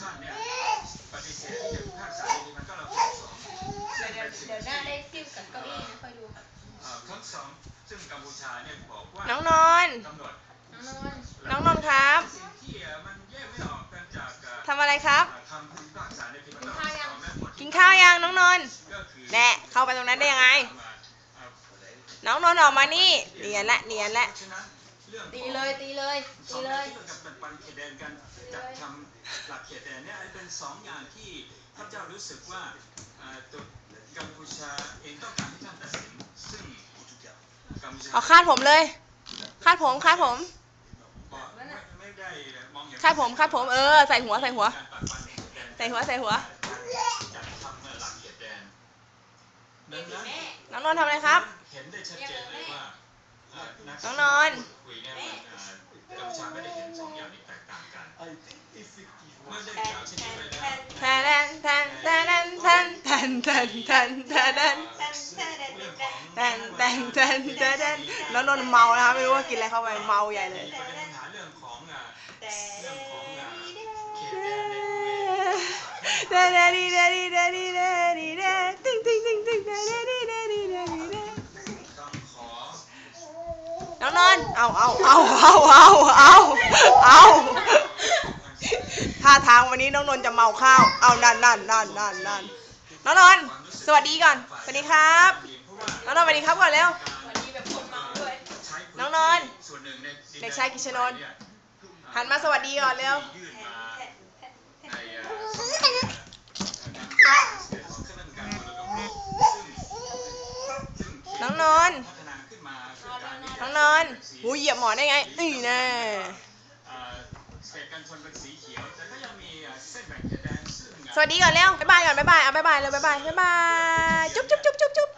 ท่านเนี่ยปฏิเสธที่จะพิพากษาในปีพันเก้าร้อยหกสิบสองเดี๋ยวเดี๋ยวเดี๋ยวหน้าได้ซิ่วกับเก้าอี้นะคอยดูค่ะเอ่อครั้งสองซึ่งกัมพูชาเนี่ยบอกว่าน้องนนท์กำหนดน้องนนท์น้องนนท์ครับสิ่งที่เอ่อมันแยกไม่ออกกันจากเอ่อทำอะไรครับเอ่อคำพิพากษาในปีพันเก้าร้อยหกสิบสองและบทกินข้าวยังน้องนนท์ก็คือแน่เข้าไปตรงนั้นได้ยังไงเอ่อน้องนนท์ออกมานี่เนียนละเนียนละเพ ราะฉะนั้นเรื่องของตีเลยตีเลยสตีองเลเรื่อยงที่เกี่ยวกับเป็นปันเขตแดนกันจัดทำหลักเขตแดนเนี่ยเป็นสองอย่างที่พระเจ้ารู้สึกว่าเอ่อตัวกัมพูชาเองต้องการให้ท่านตัดสินซึ่งกัมพูชาเอาคาดผมเลย คาดผมคาดผม บอกไม่ไม่ได้มองเห็นคาดผมคาดผมเออใส่หัวใส่หัว การปัดปันเขตแดน ใส่หัวใส่หัว จัดทำหลักเขตแดนดังนั้นน้องนนท์ทำอะไรครับ เห็นได้ชัดเจนเลยว่าเอ่อ น้องนนท์คุยเนี่ยมันเอ่อกัมพูชาไม่ได้เห็นสองอย่างนี้แตกต่างกันเข้าวเช่นนี้ไปแล้วแทนแทนแทนแทนแทนแทนแทนแทนแทนแทนแทนแทนแทนแทนแทนแล้วนนท์เมานะคะไม่รู้ว่ากินอะไรเข้าไปเมาใหญ่เลยมีประเด็นปัญหาเรื่องข แล้วนอน เอาเอาเอาเอาเอาเอาเอาท่าทางวันนี้น้องนนจะเมาข้าว เอานั่นนั่นนั่นนั่นนั่นน้องนนสวัสดีก่อน สวัสดีครับ น้องนนสวัสดีครับก่อนแล้วน้องนนเด็กชายกิชนนหันมาสวัสดีก่อนเร็วน้องนน นอนหูเหยียบหมอนได้ไงอือแน่สวัสดีก่อนเร็วบ๊ายบายก่อนบ๊ายบายเอาบ๊ายบายเลยบ๊ายบายบ๊ายบายจุ๊บจุ๊บจุ๊บจุ๊บ